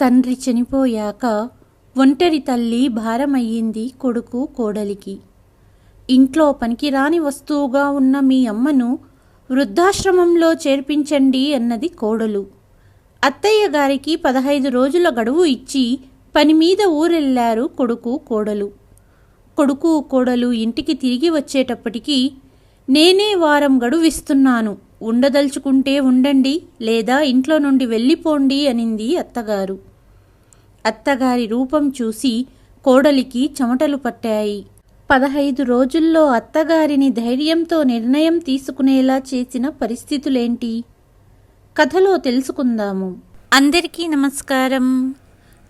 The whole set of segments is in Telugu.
తండ్రి చనిపోయాక ఒంటరి తల్లి భారమయ్యింది కొడుకు కోడలికి. ఇంట్లో పనికిరాని వస్తువుగా ఉన్న మీ అమ్మను వృద్ధాశ్రమంలో చేర్పించండి అన్నది కోడలు. అత్తయ్య గారికి పదహైదు రోజుల గడువు ఇచ్చి పని మీద ఊరెళ్ళారు కొడుకు కోడలు. కొడుకు కోడలు ఇంటికి తిరిగి వచ్చేటప్పటికి నేనే వారం గడువిస్తున్నాను. ఉండదలుచుకుంటే ఉండండి లేదా ఇంట్లో నుండి వెళ్ళిపోండి అనింది అత్తగారు. అత్తగారి రూపం చూసి కోడలికి చెమటలు పట్టాయి. పదహైదు రోజుల్లో అత్తగారిని ధైర్యంతో నిర్ణయం తీసుకునేలా చేసిన పరిస్థితులేంటి? కథలో తెలుసుకుందాము. అందరికీ నమస్కారం.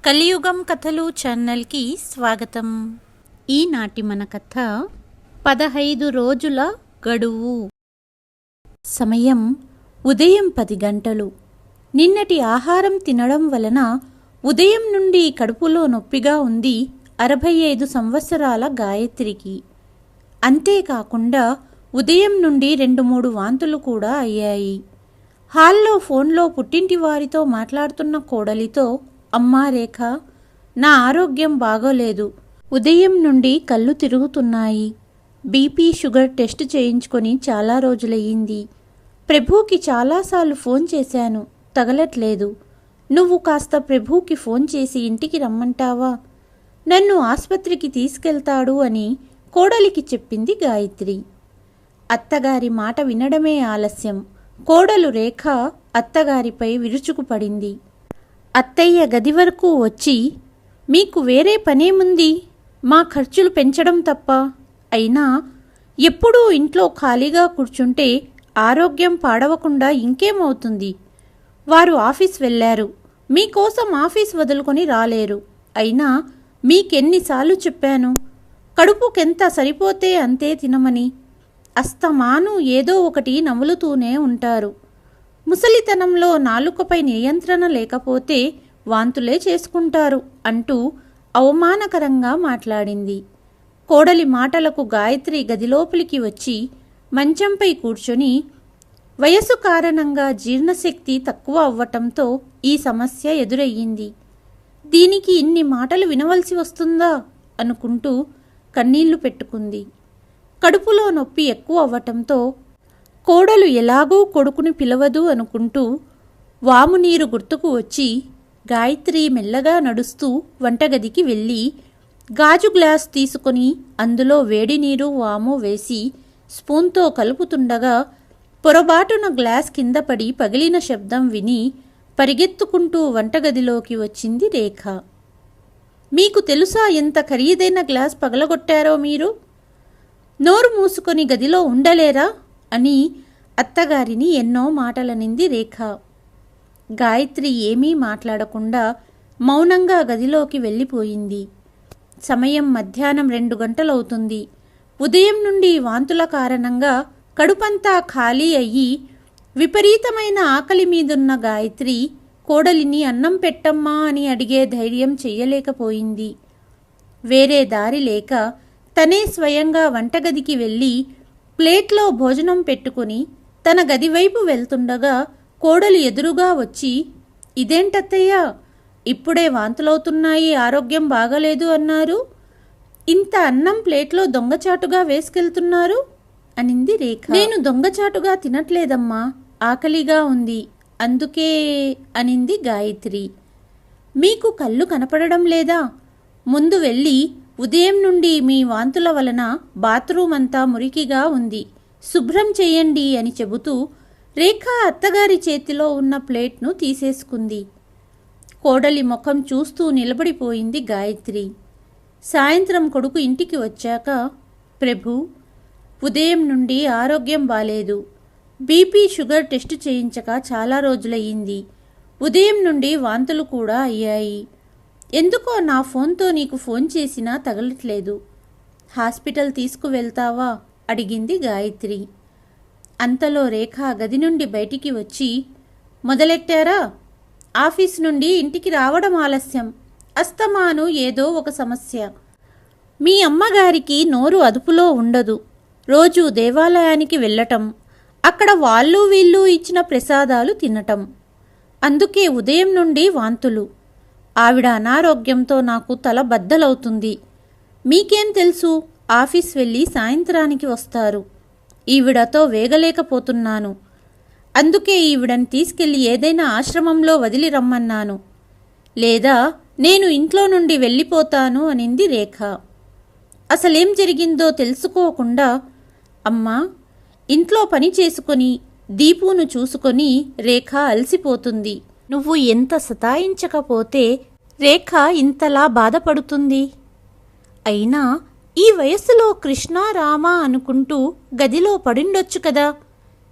కలియుగం కథలు ఛానల్కి స్వాగతం. ఈనాటి మన కథ పదహైదు రోజుల గడువు. సమయం ఉదయం పది గంటలు. నిన్నటి ఆహారం తినడం వలన ఉదయం నుండి కడుపులో నొప్పిగా ఉంది అరవై ఐదు సంవత్సరాల గాయత్రికి. అంతేకాకుండా ఉదయం నుండి రెండు మూడు వాంతులు కూడా అయ్యాయి. హాల్లో ఫోన్లో పుట్టింటి వారితో మాట్లాడుతున్న కోడలితో అమ్మా రేఖ నా ఆరోగ్యం బాగోలేదు. ఉదయం నుండి కళ్ళు తిరుగుతున్నాయి. బీపీ షుగర్ టెస్ట్ చేయించుకొని చాలా రోజులయ్యింది. ప్రభుకి చాలాసార్లు ఫోన్ చేశాను. తగలట్లేదు. నువ్వు కాస్త ప్రభుకి ఫోన్ చేసి ఇంటికి రమ్మంటావా? నన్ను ఆసుపత్రికి తీసుకెళ్తాడు అని కోడలికి చెప్పింది గాయత్రి. అత్తగారి మాట వినడమే ఆలస్యం. కోడలు రేఖ అత్తగారిపై విరుచుకుపడింది. అత్తయ్య గది వరకు వచ్చి మీకు వేరే పనేముంది? మా ఖర్చులు పెంచడం తప్ప అయినా ఎప్పుడూ ఇంట్లో ఖాళీగా కూర్చుంటే ఆరోగ్యం పాడవకుండా ఇంకేమవుతుంది? వారు ఆఫీస్ వెళ్ళారు. మీకోసం ఆఫీస్ వదులుకొని రాలేరు. అయినా మీకెన్నిసార్లు చెప్పాను? కడుపుకెంత సరిపోతే అంతే తినమని. అస్తమాను ఏదో ఒకటి నములుతూనే ఉంటారు. ముసలితనంలో నాలుకపై నియంత్రణ లేకపోతే వాంతులే చేసుకుంటారు అంటూ అవమానకరంగా మాట్లాడింది. కోడలి మాటలకు గాయత్రి గదిలోపలికి వచ్చి మంచంపై కూర్చొని వయసు కారణంగా జీర్ణశక్తి తక్కువ అవ్వటంతో ఈ సమస్య ఎదురయ్యింది. దీనికి ఇన్ని మాటలు వినవలసి వస్తుందా? అనుకుంటూ కన్నీళ్ళు పెట్టుకుంది. కడుపులో నొప్పి ఎక్కువ అవ్వటంతో కోడలు ఎలాగూ కొడుకుని పిలవదు అనుకుంటూ వాము నీరు గుర్తుకు వచ్చి గాయత్రి మెల్లగా నడుస్తూ వంటగదికి వెళ్ళి గాజు గ్లాస్ తీసుకొని అందులో వేడి నీరు వాము వేసి స్పూన్తో కలుపుతుండగా పొరబాటున గ్లాస్ కింద పడి పగిలిన శబ్దం విని పరిగెత్తుకుంటూ వంటగదిలోకి వచ్చింది రేఖ. మీకు తెలుసా ఎంత ఖరీదైన గ్లాస్ పగలగొట్టారో మీరు? నోరు మూసుకొని గదిలో ఉండలేరా? అని అత్తగారిని ఎన్నో మాటలనింది రేఖ. గాయత్రి ఏమీ మాట్లాడకుండా మౌనంగా గదిలోకి వెళ్ళిపోయింది. సమయం మధ్యాహ్నం రెండు గంటలవుతుంది. ఉదయం నుండి వాంతుల కారణంగా కడుపంతా ఖాళీ అయ్యి విపరీతమైన ఆకలి మీదున్న గాయత్రి కోడలిని అన్నం పెట్టమ్మా అని అడిగే ధైర్యం చెయ్యలేకపోయింది వేరే దారి లేక తనే స్వయంగా వంటగదికి వెళ్ళి ప్లేట్లో భోజనం పెట్టుకుని తన గదివైపు వెళ్తుండగా కోడలు ఎదురుగా వచ్చి ఇదేంటత్తయ్యా ఇప్పుడే వాంతులవుతున్నాయి ఆరోగ్యం బాగలేదు అన్నారు. ఇంత అన్నం ప్లేట్లో దొంగచాటుగా వేసుకెళ్తున్నారు? అనింది రేఖ. నేను దొంగచాటుగా తినట్లేదమ్మా ఆకలిగా ఉంది అందుకే అనింది గాయత్రి. మీకు కళ్ళు కనపడడం లేదా? ముందు వెళ్ళి ఉదయం నుండి మీ వాంతుల వలన బాత్రూమ్ అంతా మురికిగా ఉంది శుభ్రం చేయండి అని చెబుతూ రేఖ అత్తగారి చేతిలో ఉన్న ప్లేట్ను తీసేసుకుంది. కోడలి ముఖం చూస్తూ నిలబడిపోయింది గాయత్రి. సాయంత్రం కొడుకు ఇంటికి వచ్చాక ప్రభు ఉదయం నుండి ఆరోగ్యం బాలేదు. బీపీ షుగర్ టెస్ట్ చేయించక చాలా రోజులయ్యింది. ఉదయం నుండి వాంతులు కూడా అయ్యాయి. ఎందుకో నా ఫోన్తో నీకు ఫోన్ చేసినా తగలట్లేదు. హాస్పిటల్ తీసుకువెళ్తావా? అడిగింది గాయత్రి. అంతలో రేఖ గది నుండి బయటికి వచ్చి మొదలెట్టారా? ఆఫీస్ నుండి ఇంటికి రావడం ఆలస్యం. అస్తమాను ఏదో ఒక సమస్య. మీ అమ్మగారికి నోరు అదుపులో ఉండదు. రోజు దేవాలయానికి వెళ్ళటం. అక్కడ వాళ్ళు వీళ్ళు ఇచ్చిన ప్రసాదాలు తినటం. అందుకే ఉదయం నుండి వాంతులు. ఆవిడ అనారోగ్యంతో నాకు తల బద్దలవుతుంది. మీకేం తెలుసు? ఆఫీస్ వెళ్ళి సాయంత్రానికి వస్తారు. ఈవిడతో వేగలేకపోతున్నాను. అందుకే ఈవిడని తీసుకెళ్ళి ఏదైనా ఆశ్రమంలో వదిలి రమ్మన్నాను. లేదా నేను ఇంట్లో నుండి వెళ్ళిపోతాను అనింది రేఖ. అసలేం జరిగిందో తెలుసుకోకుండా అమ్మా ఇంట్లో పని చేసుకొని దీపును చూసుకొని రేఖ అలసిపోతుంది. నువ్వు ఎంత సతాయించకపోతే రేఖ ఇంతలా బాధపడుతుంది. అయినా ఈ వయస్సులో కృష్ణ రామ అనుకుంటూ గదిలో పడిండొచ్చు కదా.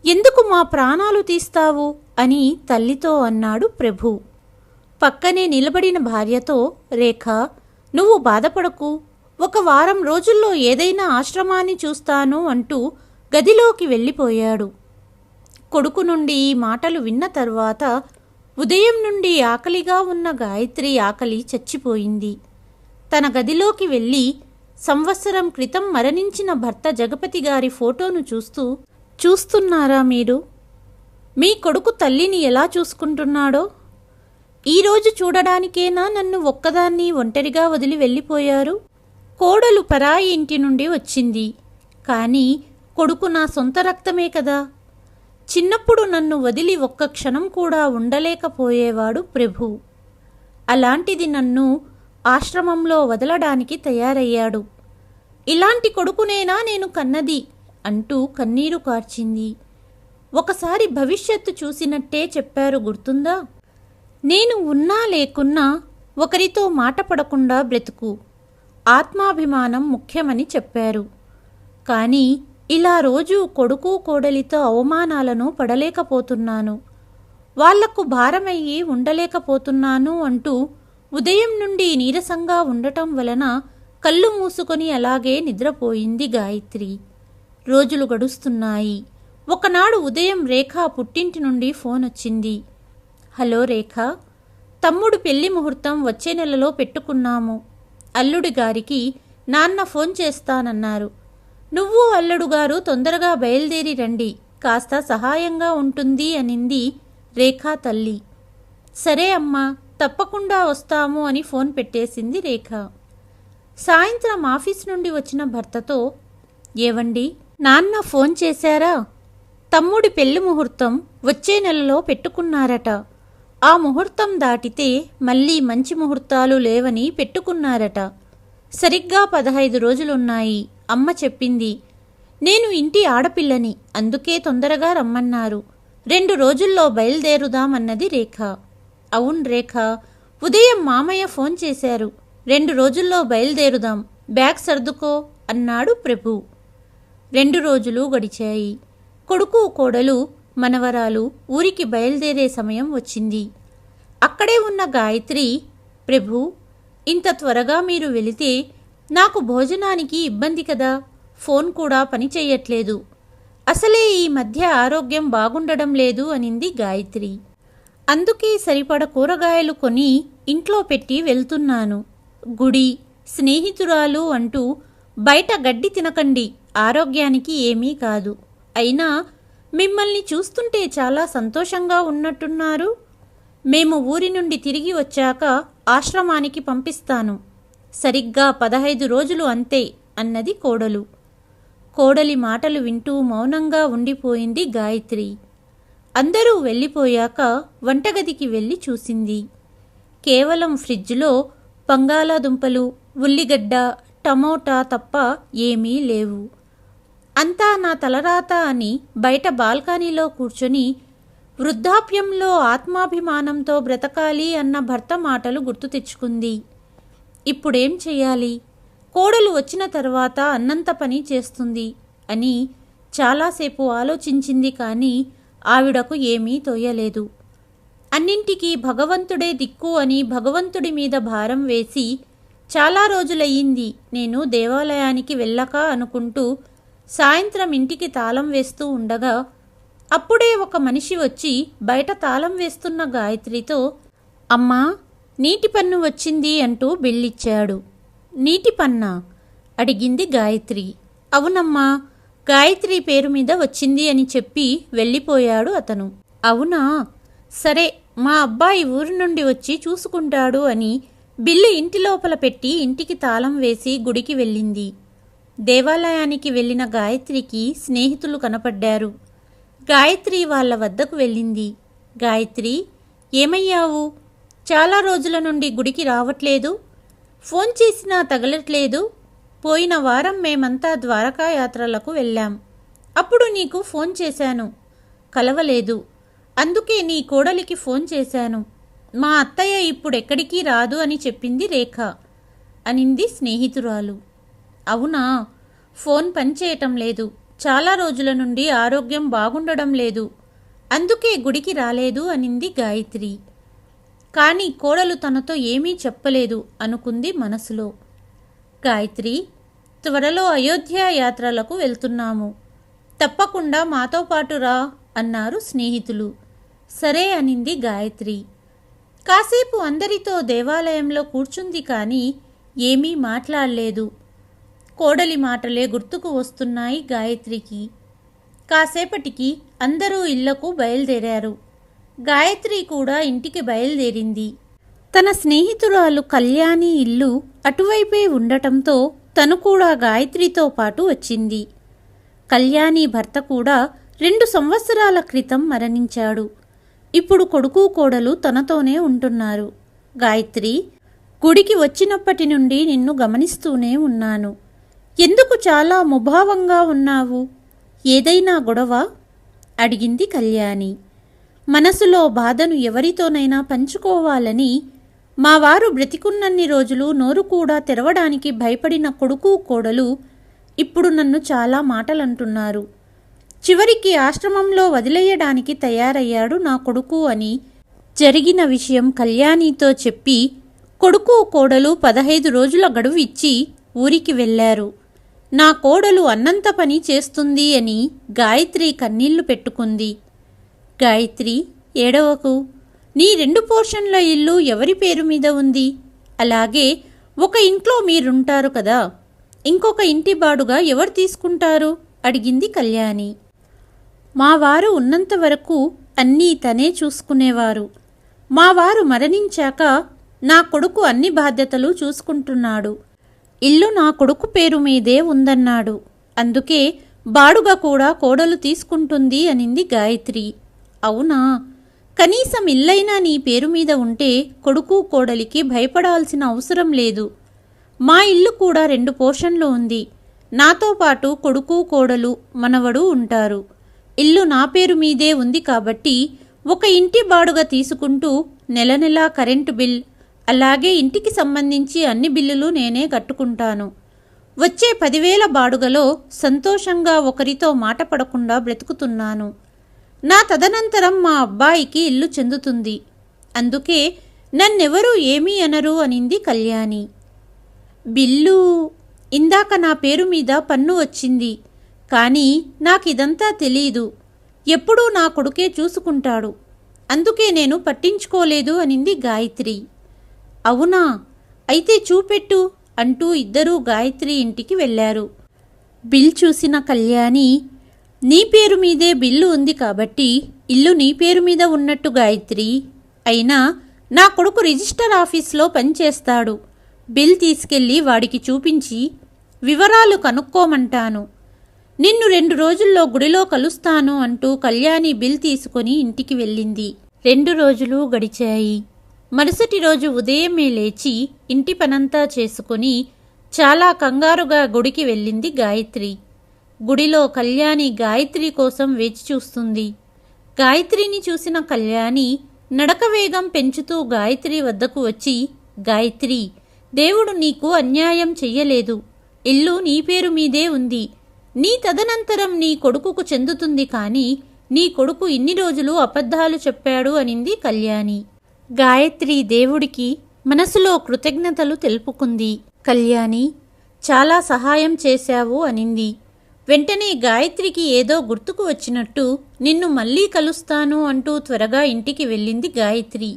ఎందుకు మా ప్రాణాలు తీస్తావు? అని తల్లితో అన్నాడు ప్రభు. పక్కనే నిలబడిన భార్యతో రేఖ నువ్వు బాధపడకు. ఒక వారం రోజుల్లో ఏదైనా ఆశ్రమాన్ని చూస్తాను అంటూ గదిలోకి వెళ్ళిపోయాడు. కొడుకు నుండి ఈ మాటలు విన్న తర్వాత ఉదయం నుండి ఆకలిగా ఉన్న గాయత్రి ఆకలి చచ్చిపోయింది. తన గదిలోకి వెళ్ళి సంవత్సరం క్రితం మరణించిన భర్త జగపతి గారి ఫోటోను చూస్తూ చూస్తున్నారా మీరు? మీ కొడుకు తల్లిని ఎలా చూసుకుంటున్నాడో? ఈరోజు చూడడానికేనా నన్ను ఒక్కదాన్ని ఒంటరిగా వదిలి వెళ్ళిపోయారు? కోడలు పరాయి ఇంటి నుండి వచ్చింది. కానీ కొడుకు నా సొంత రక్తమే కదా. చిన్నప్పుడు నన్ను వదిలి ఒక్క క్షణం కూడా ఉండలేకపోయేవాడు ప్రభు. అలాంటిది నన్ను ఆశ్రమంలో వదలడానికి తయారయ్యాడు. ఇలాంటి కొడుకునేనా నేను కన్నది? అంటూ కన్నీరు కార్చింది. ఒకసారి భవిష్యత్తు చూసినట్టే చెప్పారు గుర్తుందా? నేను ఉన్నా లేకున్నా ఒకరితో మాట పడకుండా బ్రతుకు. ఆత్మాభిమానం ముఖ్యమని చెప్పారు. కానీ ఇలా రోజు కొడుకు కోడలితో అవమానాలను పడలేకపోతున్నాను. వాళ్ళకు భారమయ్యి ఉండలేకపోతున్నాను అంటూ ఉదయం నుండి నీరసంగా ఉండటం వలన కళ్ళు మూసుకొని అలాగే నిద్రపోయింది గాయత్రి. రోజులు గడుస్తున్నాయి. ఒకనాడు ఉదయం రేఖ పుట్టింటి నుండి ఫోన్ వచ్చింది. హలో రేఖ తమ్ముడు పెళ్ళి ముహూర్తం వచ్చే నెలలో పెట్టుకున్నాము. అల్లుడి గారికి నాన్న ఫోన్ చేస్తానన్నారు. నువ్వు అల్లుడు గారు తొందరగా బయలుదేరి రండి కాస్త సహాయంగా ఉంటుంది అనింది రేఖా తల్లి. సరే అమ్మా తప్పకుండా వస్తాము అని ఫోన్ పెట్టేసింది రేఖ. సాయంత్రం ఆఫీస్ నుండి వచ్చిన భర్తతో ఏవండి? నాన్న ఫోన్ చేశారా? తమ్ముడి పెళ్ళి ముహూర్తం వచ్చే నెలలో పెట్టుకున్నారట. ఆ ముహూర్తం దాటితే మళ్ళీ మంచి ముహూర్తాలు లేవని పెట్టుకున్నారట. సరిగ్గా పదహైదు రోజులున్నాయి అమ్మ చెప్పింది. నేను ఇంటి ఆడపిల్లని అందుకే తొందరగా రమ్మన్నారు. రెండు రోజుల్లో బయలుదేరుదామన్నది రేఖ. అవును రేఖ ఉదయం మామయ్య ఫోన్ చేశారు. రెండు రోజుల్లో బయలుదేరుదాం బ్యాగ్ సర్దుకో అన్నాడు ప్రభు. రెండు రోజులు గడిచాయి. కొడుకు కోడలు మనవరాలు ఊరికి బయలుదేరే సమయం వచ్చింది. అక్కడే ఉన్న గాయత్రి ప్రభు ఇంత త్వరగా మీరు వెళితే నాకు భోజనానికి ఇబ్బంది కదా. ఫోన్ కూడా పనిచేయట్లేదు అసలే ఈ మధ్య ఆరోగ్యం బాగుండడం లేదు అనింది గాయత్రి. అందుకే సరిపడ కూరగాయలు కొని ఇంట్లో పెట్టి వెళ్తున్నాను. గుడి స్నేహితురాలు అంటూ బయట గడ్డి తినకండి. ఆరోగ్యానికి ఏమీ కాదు. అయినా మిమ్మల్ని చూస్తుంటే చాలా సంతోషంగా ఉన్నట్టున్నారు. మేము ఊరి నుండి తిరిగి వచ్చాక ఆశ్రమానికి పంపిస్తాను. సరిగ్గా పదహైదు రోజులు అంతే అన్నది కోడలు. కోడలి మాటలు వింటూ మౌనంగా ఉండిపోయింది గాయత్రి. అందరూ వెళ్ళిపోయాక వంటగదికి వెళ్ళి చూసింది. కేవలం ఫ్రిడ్జ్లో బంగాళాదుంపలు ఉల్లిగడ్డ టమోటా తప్ప ఏమీ లేవు. అంతా నా తలరాత అని బయట బాల్కనీలో కూర్చొని వృద్ధాప్యంలో ఆత్మాభిమానంతో బ్రతకాలి అన్న భర్త మాటలు గుర్తు తెచ్చుకుంది. ఇప్పుడేం చేయాలి? కోడలు వచ్చిన తర్వాత అన్నంత పని చేస్తుంది అని చాలాసేపు ఆలోచించింది కానీ ఆవిడకు ఏమీ తోయలేదు. అన్నింటికీ భగవంతుడే దిక్కు అని భగవంతుడి మీద భారం వేసి చాలా రోజులయ్యింది నేను దేవాలయానికి వెళ్ళక అనుకుంటూ సాయంత్రం ఇంటికి తాళం వేస్తూ ఉండగా అప్పుడే ఒక మనిషి వచ్చి బయట తాళం వేస్తున్న గాయత్రితో అమ్మా నీటి పన్ను వచ్చింది అంటూ బిల్లిచ్చాడు నీటి పన్నా? అడిగింది గాయత్రి. అవునమ్మా గాయత్రి పేరు మీద వచ్చింది అని చెప్పి వెళ్ళిపోయాడు అతను. అవునా? సరే మా అబ్బాయి ఊరి నుండి వచ్చి చూసుకుంటాడు అని బిల్లు ఇంటి లోపల పెట్టి ఇంటికి తాళం వేసి గుడికి వెళ్ళింది. దేవాలయానికి వెళ్ళిన గాయత్రికి స్నేహితులు కనపడ్డారు. గాయత్రి వాళ్ళ వద్దకు వెళ్ళింది. గాయత్రి ఏమయ్యావు? చాలా రోజుల నుండి గుడికి రావట్లేదు. ఫోన్ చేసినా తగలట్లేదు. పోయిన వారం మేమంతా ద్వారకా యాత్రలకు వెళ్ళాం. అప్పుడు నీకు ఫోన్ చేశాను. కలవలేదు. అందుకే నీ కోడలికి ఫోన్ చేశాను. మా అత్తయ్య ఇప్పుడు ఎక్కడికి రాదు అని చెప్పింది రేఖ అనింది స్నేహితురాలు. అవునా? ఫోన్ పనిచేయటం లేదు. చాలా రోజుల నుండి ఆరోగ్యం బాగుండడం లేదు. అందుకే గుడికి రాలేదు అనింది గాయత్రి. కానీ కోడలు తనతో ఏమీ చెప్పలేదు అనుకుంది మనసులో. గాయత్రి త్వరలో అయోధ్య యాత్రలకు వెళ్తున్నాము. తప్పకుండా మాతో పాటు రా అన్నారు స్నేహితులు. సరే అనింది గాయత్రి. కాసేపు అందరితో దేవాలయంలో కూర్చుంది కానీ ఏమీ మాట్లాడలేదు. కోడలి మాటలే గుర్తుకు వస్తున్నాయి గాయత్రికి. కాసేపటికి అందరూ ఇళ్ళకు బయలుదేరారు. గాయత్రి కూడా ఇంటికి బయలుదేరింది. తన స్నేహితురాలు కళ్యాణి ఇల్లు అటువైపే ఉండటంతో తను కూడా గాయత్రితో పాటు వచ్చింది. కళ్యాణి భర్త కూడా రెండు సంవత్సరాల క్రితం మరణించాడు. ఇప్పుడు కొడుకు కోడలు తనతోనే ఉంటున్నారు. గాయత్రి గుడికి వచ్చినప్పటి నుండి నిన్ను గమనిస్తూనే ఉన్నాను. ఎందుకు చాలా ముభావంగా ఉన్నావు? ఏదైనా గొడవ? అడిగింది కళ్యాణి. మనసులో బాధను ఎవరితోనైనా పంచుకోవాలని మా వారు బ్రతికున్నన్ని రోజులు నోరు కూడా తెరవడానికి భయపడిన కొడుకు కోడలు ఇప్పుడు నన్ను చాలా మాటలంటున్నారు. చివరికి ఆశ్రమంలో వదిలేయడానికి తయారయ్యాడు నా కొడుకు అని జరిగిన విషయం కళ్యాణితో చెప్పి కొడుకు కోడలు పదహైదు రోజుల గడువు ఇచ్చి ఊరికి వెళ్ళారు. నా కోడలు అన్నంత పని చేస్తుంది అని గాయత్రి కన్నీళ్ళు పెట్టుకుంది. గాయత్రి ఏడవకు నీ రెండు పోర్షన్ల ఇల్లు ఎవరి పేరు మీద ఉంది? అలాగే ఒక ఇంట్లో మీరుంటారు కదా ఇంకొక ఇంటి బాడుగా ఎవరు తీసుకుంటారు? అడిగింది కళ్యాణి. మా వారు ఉన్నంత వరకు అన్నీ తనే చూసుకునేవారు. మా వారు మరణించాక నా కొడుకు అన్ని బాధ్యతలు చూసుకుంటున్నాడు. ఇల్లు నా కొడుకు పేరు మీదే ఉందన్నాడు. అందుకే బాడుగ కూడా కోడలు తీసుకుంటుంది అనింది గాయత్రి. అవునా? కనీసం ఇల్లైనా నీ పేరు మీద ఉంటే కొడుకు కోడలికి భయపడాల్సిన అవసరం లేదు. మా ఇల్లు కూడా రెండు పోర్షన్లు ఉంది. నాతో పాటు కొడుకు కోడలు మనవడు ఉంటారు. ఇల్లు నా పేరు మీదే ఉంది కాబట్టి ఒక ఇంటి బాడుగ తీసుకుంటూ నెల నెలా కరెంటు బిల్ అలాగే ఇంటికి సంబంధించి అన్ని బిల్లులు నేనే కట్టుకుంటాను. వచ్చే పదివేల బాడుగలో సంతోషంగా ఒకరితో మాట పడకుండా బ్రతుకుతున్నాను. నా తదనంతరం మా అబ్బాయికి ఇల్లు చెందుతుంది. అందుకే నన్నెవరూ ఏమీ అనరు అనింది కళ్యాణి. బిల్లు? ఇందాక నా పేరు మీద పన్ను వచ్చింది. కానీ నాకిదంతా తెలీదు. ఎప్పుడూ నా కొడుకే చూసుకుంటాడు. అందుకే నేను పట్టించుకోలేదు అనింది గాయత్రి. అవునా? అయితే చూపెట్టు అంటూ ఇద్దరూ గాయత్రి ఇంటికి వెళ్ళారు. బిల్ చూసిన కళ్యాణి నీ పేరు మీదే బిల్లు ఉంది కాబట్టి ఇల్లు నీ పేరు మీద ఉన్నట్టు గాయత్రి. అయినా నా కొడుకు రిజిస్టర్ ఆఫీస్లో పనిచేస్తాడు. బిల్ తీసుకెళ్ళి వాడికి చూపించి వివరాలు కనుక్కోమంటాను. నిన్ను రెండు రోజుల్లో గుడిలో కలుస్తాను అంటూ కళ్యాణి బిల్ తీసుకొని ఇంటికి వెళ్ళింది. రెండు రోజులు గడిచాయి. మరుసటి రోజు ఉదయమే లేచి ఇంటి పనంతా చేసుకుని చాలా కంగారుగా గుడికి వెళ్ళింది గాయత్రి. గుడిలో కళ్యాణి గాయత్రి కోసం వేచి చూస్తుంది. గాయత్రిని చూసిన కళ్యాణి నడక వేగం పెంచుతూ గాయత్రి వద్దకు వచ్చి గాయత్రి దేవుడు నీకు అన్యాయం చెయ్యలేదు. ఇల్లు నీ పేరు మీదే ఉంది. నీ తదనంతరం నీ కొడుకుకు చెందుతుంది కానీ నీ కొడుకు ఇన్ని రోజులు అబద్ధాలు చెప్పాడు అనింది కళ్యాణి. గాయత్రి దేవుడికి మనసులో కృతజ్ఞతలు తెలుపుకుంది. కళ్యాణి చాలా సహాయం చేశావు అనింది. వెంటనే గాయత్రికి ఏదో గుర్తుకు వచ్చినట్టు నిన్ను మళ్ళీ కలుస్తాను అంటూ త్వరగా ఇంటికి వెళ్ళింది గాయత్రి.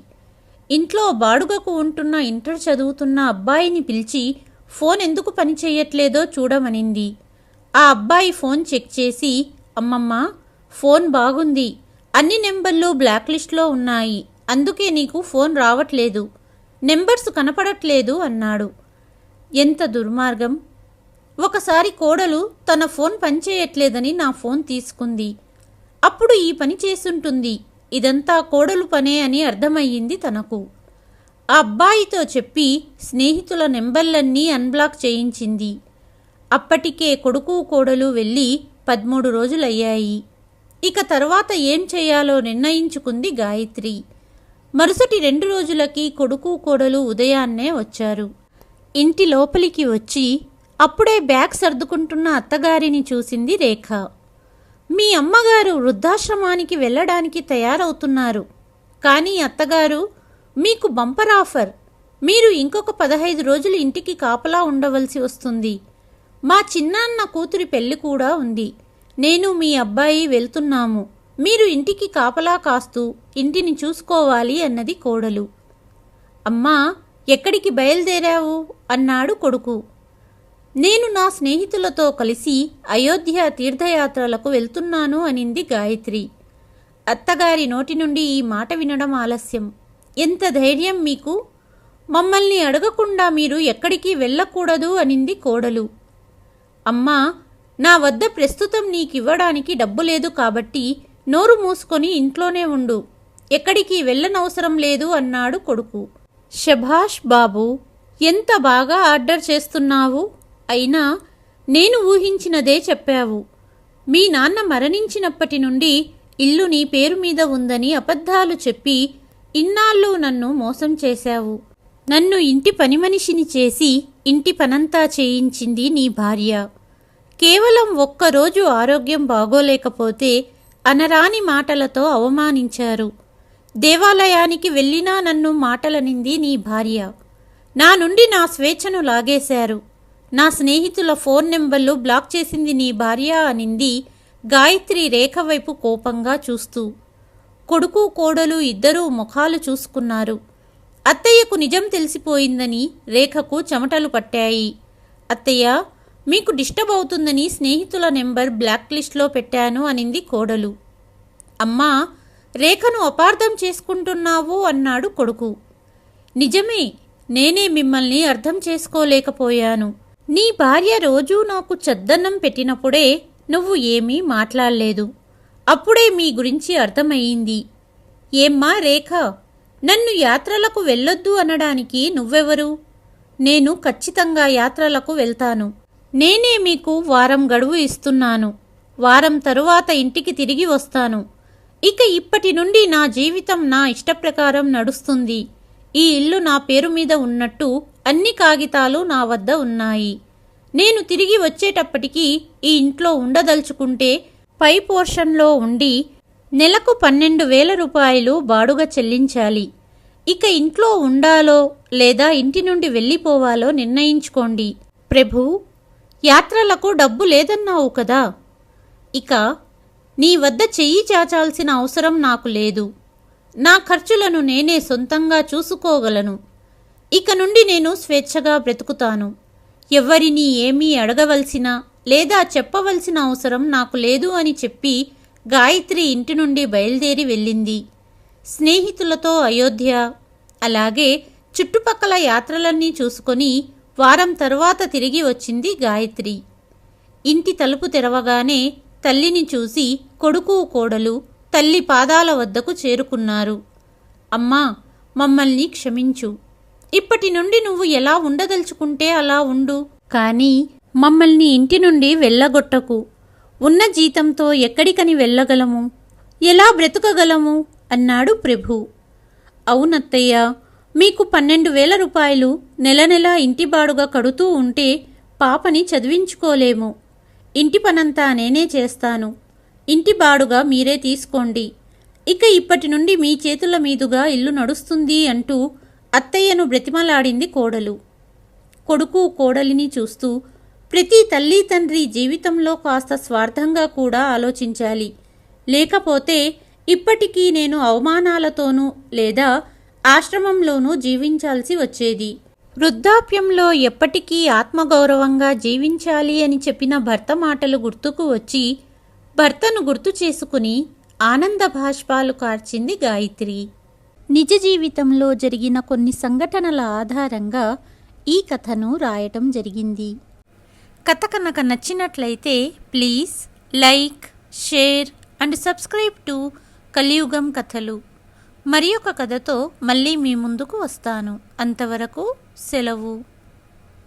ఇంట్లో బాడుగకు ఉంటున్న ఇంటర్ చదువుతున్న అబ్బాయిని పిలిచి ఫోన్ ఎందుకు పనిచేయట్లేదో చూడమనింది. ఆ అబ్బాయి ఫోన్ చెక్ చేసి అమ్మమ్మ ఫోన్ బాగుంది అన్ని నెంబర్లు బ్లాక్ లిస్ట్లో ఉన్నాయి. అందుకే నీకు ఫోన్ రావట్లేదు. నెంబర్స్ కనపడట్లేదు అన్నాడు. ఎంత దుర్మార్గం. ఒకసారి కోడలు తన ఫోన్ పనిచేయట్లేదని నా ఫోన్ తీసుకుంది. అప్పుడు ఈ పని చేసుంటుంది ఇదంతా కోడలు పనే అని అర్థమయ్యింది తనకు. ఆ అబ్బాయితో చెప్పి స్నేహితుల నెంబర్లన్నీ అన్బ్లాక్ చేయించింది. అప్పటికే కొడుకు కోడలు వెళ్ళి పదమూడు రోజులయ్యాయి. ఇక తర్వాత ఏం చేయాలో నిర్ణయించుకుంది గాయత్రి. మరుసటి రెండు రోజులకి కొడుకు కోడలు ఉదయాన్నే వచ్చారు. ఇంటి లోపలికి వచ్చి అప్పుడే బ్యాగ్ సర్దుకుంటున్న అత్తగారిని చూసింది రేఖ. మీ అమ్మగారు వృద్ధాశ్రమానికి వెళ్ళడానికి తయారవుతున్నారు. కానీ అత్తగారు మీకు బంపర్ ఆఫర్. మీరు ఇంకొక పదహైదు రోజులు ఇంటికి కాపలా ఉండవలసి వస్తుంది. మా చిన్నాన్న కూతురి పెళ్ళి కూడా ఉంది. నేను మీ అబ్బాయి వెళ్తున్నాము. మీరు ఇంటికి కాపలా కాస్తూ ఇంటిని చూసుకోవాలి అన్నది కోడలు. అమ్మా ఎక్కడికి బయలుదేరావు? అన్నాడు కొడుకు. నేను నా స్నేహితులతో కలిసి అయోధ్య తీర్థయాత్రలకు వెళ్తున్నాను అనింది గాయత్రి. అత్తగారి నోటి నుండి ఈ మాట వినడం ఆలస్యం. ఎంత ధైర్యం మీకు? మమ్మల్ని అడగకుండా మీరు ఎక్కడికి వెళ్ళకూడదు అనింది కోడలు. అమ్మా నా వద్ద ప్రస్తుతం నీకివ్వడానికి డబ్బు లేదు కాబట్టి నోరు మూసుకొని ఇంట్లోనే ఉండు. ఎక్కడికి వెళ్ళనవసరం లేదు అన్నాడు కొడుకు. శభాష్ బాబు ఎంత బాగా ఆర్డర్ చేస్తున్నావు? అయినా నేను ఊహించినదే చెప్పావు. మీ నాన్న మరణించినప్పటి నుండి ఇల్లు నీ పేరు మీద ఉందని అబద్ధాలు చెప్పి ఇన్నాళ్ళు నన్ను మోసం చేశావు. నన్ను ఇంటి పని మనిషిని చేసి ఇంటి పనంతా చేయించింది నీ భార్య. కేవలం ఒక్కరోజు ఆరోగ్యం బాగోలేకపోతే అనరాని మాటలతో అవమానించారు. దేవాలయానికి వెళ్ళినా నన్ను మాటలనింది నీ భార్య. నా నుండి నా స్వేచ్ఛను లాగేశారు. నా స్నేహితుల ఫోన్ నెంబర్లు బ్లాక్ చేసింది నీ భార్య అనింది గాయత్రి రేఖ వైపు కోపంగా చూస్తూ. కొడుకు కోడలు ఇద్దరూ ముఖాలు చూసుకున్నారు. అత్తయ్యకు నిజం తెలిసిపోయిందని రేఖకు చెమటలు పట్టాయి. అత్తయ్య మీకు డిస్టర్బ్ అవుతుందని స్నేహితుల నెంబర్ బ్లాక్ లిస్ట్లో పెట్టాను అనింది కోడలు. అమ్మా రేఖను అపార్థం చేసుకుంటున్నావు అన్నాడు కొడుకు. నిజమే నేనే మిమ్మల్ని అర్థం చేసుకోలేకపోయాను. నీ భార్య రోజూ నాకు చద్దన్నం పెట్టినప్పుడే నువ్వు ఏమీ మాట్లాడలేదు. అప్పుడే మీ గురించి అర్థమయ్యింది. ఏమ్మా రేఖ నన్ను యాత్రలకు వెళ్ళొద్దు అనడానికి నువ్వెవరు? నేను ఖచ్చితంగా యాత్రలకు వెళ్తాను. నేనే మీకు వారం గడువు ఇస్తున్నాను. వారం తరువాత ఇంటికి తిరిగి వస్తాను. ఇక ఇప్పటి నుండి నా జీవితం నా ఇష్టప్రకారం నడుస్తుంది. ఈ ఇల్లు నా పేరు మీద ఉన్నట్టు అన్ని కాగితాలు నా వద్ద ఉన్నాయి. నేను తిరిగి వచ్చేటప్పటికి ఈ ఇంట్లో ఉండదలుచుకుంటే పై పోర్షన్లో ఉండి నెలకు పన్నెండు వేల రూపాయలు బాడుగ చెల్లించాలి. ఇక ఇంట్లో ఉండాలో లేదా ఇంటి నుండి వెళ్ళిపోవాలో నిర్ణయించుకోండి. ప్రభు యాత్రలకు డబ్బు లేదన్నావు కదా. ఇక నీ వద్ద చెయ్యి చాచాల్సిన అవసరం నాకు లేదు. నా ఖర్చులను నేనే సొంతంగా చూసుకోగలను. ఇక నుండి నేను స్వేచ్ఛగా బ్రతుకుతాను. ఎవ్వరిని ఏమీ అడగవలసిన లేదా చెప్పవలసిన అవసరం నాకు లేదు అని చెప్పి గాయత్రి ఇంటి నుండి బయలుదేరి వెళ్ళింది. స్నేహితులతో అయోధ్య అలాగే చుట్టుపక్కల యాత్రలన్నీ చూసుకొని వారం తరువాత తిరిగి వచ్చింది గాయత్రి. ఇంటి తలుపు తెరవగానే తల్లిని చూసి కొడుకు కోడలు తల్లి పాదాల వద్దకు చేరుకున్నారు. అమ్మా మమ్మల్ని క్షమించు. ఇప్పటి నుండి నువ్వు ఎలా ఉండదలుచుకుంటే అలా ఉండు. కానీ మమ్మల్ని ఇంటి నుండి వెళ్ళగొట్టకు. ఉన్న జీతంతో ఎక్కడికని వెళ్ళగలము? ఎలా బ్రతుకగలము? అన్నాడు ప్రభు. అవునత్తయ్య మీకు పన్నెండు వేల రూపాయలు నెల నెల ఇంటి బాడుగా కడుతూ ఉంటే పాపని చదివించుకోలేము. ఇంటి పనంతా నేనే చేస్తాను. ఇంటి బాడుగా మీరే తీసుకోండి. ఇక ఇప్పటి నుండి మీ చేతుల మీదుగా ఇల్లు నడుస్తుంది అంటూ అత్తయ్యను బ్రతిమలాడింది కోడలు. కొడుకు కోడలిని చూస్తూ ప్రతి తల్లి తండ్రి జీవితంలో కాస్త స్వార్థంగా కూడా ఆలోచించాలి. లేకపోతే ఇప్పటికీ నేను అవమానాలతోనూ లేదా ఆశ్రమంలోనూ జీవించాల్సి వచ్చేది. వృద్ధాప్యంలో ఎప్పటికీ ఆత్మగౌరవంగా జీవించాలి అని చెప్పిన భర్త మాటలు గుర్తుకు వచ్చి భర్తను గుర్తు చేసుకుని ఆనంద భాష్పాలు కార్చింది గాయత్రి. నిజ జీవితంలో జరిగిన కొన్ని సంఘటనల ఆధారంగా ఈ కథను రాయటం జరిగింది. కథ కనుక నచ్చినట్లయితే please like share and subscribe to కలియుగం కథలు. మరి ఒక కథతో మళ్ళీ మీ ముందుకు వస్తాను. అంతవరకు సెలవు.